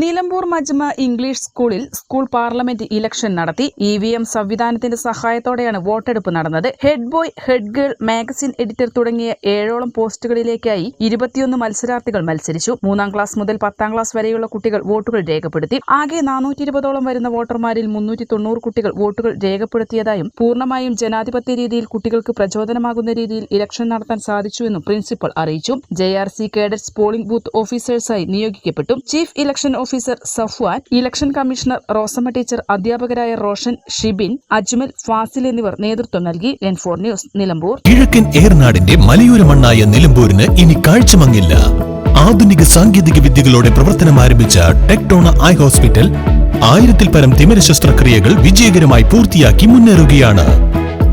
Nilambur Majma English സ്കൂളിൽ school parliament election നടത്തി E V M സംവിധാനത്തിന്റെ സഹായത്തോടെയാണ് വോട്ടെടുപ്പ് നടന്നത്. Head boy head girl magazine editor തുടങ്ങിയ ഏഴോളം പോസ്റ്റുകളിലേക്കായി ഇരുപത്തിയൊന്ന് മത്സരാർത്ഥികൾ മത്സരിച്ചു. മൂന്നാം ക്ലാസ് മുതൽ പത്താം ക്ലാസ് വരെയുള്ള കുട്ടികൾ വോട്ടുകൾ രേഖപ്പെടുത്തി. ആകെ നാനൂറ്റി ഇരുപതോളം വരുന്ന വോട്ടർമാരിൽ മുന്നൂറ്റി തൊണ്ണൂറ് കുട്ടികൾ വോട്ടുകൾ രേഖപ്പെടുത്തിയതായും പൂർണമായും ജനാധിപത്യ രീതിയിൽ കുട്ടികൾക്ക് പ്രചോദനമാകുന്ന രീതിയിൽ ഇലക്ഷൻ നടത്താൻ സാധിച്ചുവെന്നും പ്രിൻസിപ്പൽ അറിയിച്ചു. J R C cadets polling booth ഓഫീസേഴ്സായി നിയോഗിക്കപ്പെട്ടു. Chief election officer Safwan election commissioner Rosamma teacher അധ്യാപകരായ റോഷൻ ഷിബിൻ അജ്മൽ ഫാസിൽ എന്നിവർ നേതൃത്വം നൽകി. N four news Nilambur. കിഴക്കൻ ഏർനാടിന്റെ മലയോര മണ്ണായ നിലമ്പൂരിന് ഇനി കാഴ്ചമങ്ങില്ല. ആധുനിക സാങ്കേതിക വിദ്യകളോടെ പ്രവർത്തനം ആരംഭിച്ച ടെക്ടോണ ഐ ഹോസ്പിറ്റൽ ആയിരത്തിൽ പരം തിമിര ശസ്ത്രക്രിയകൾ വിജയകരമായി പൂർത്തിയാക്കി മുന്നേറുകയാണ്.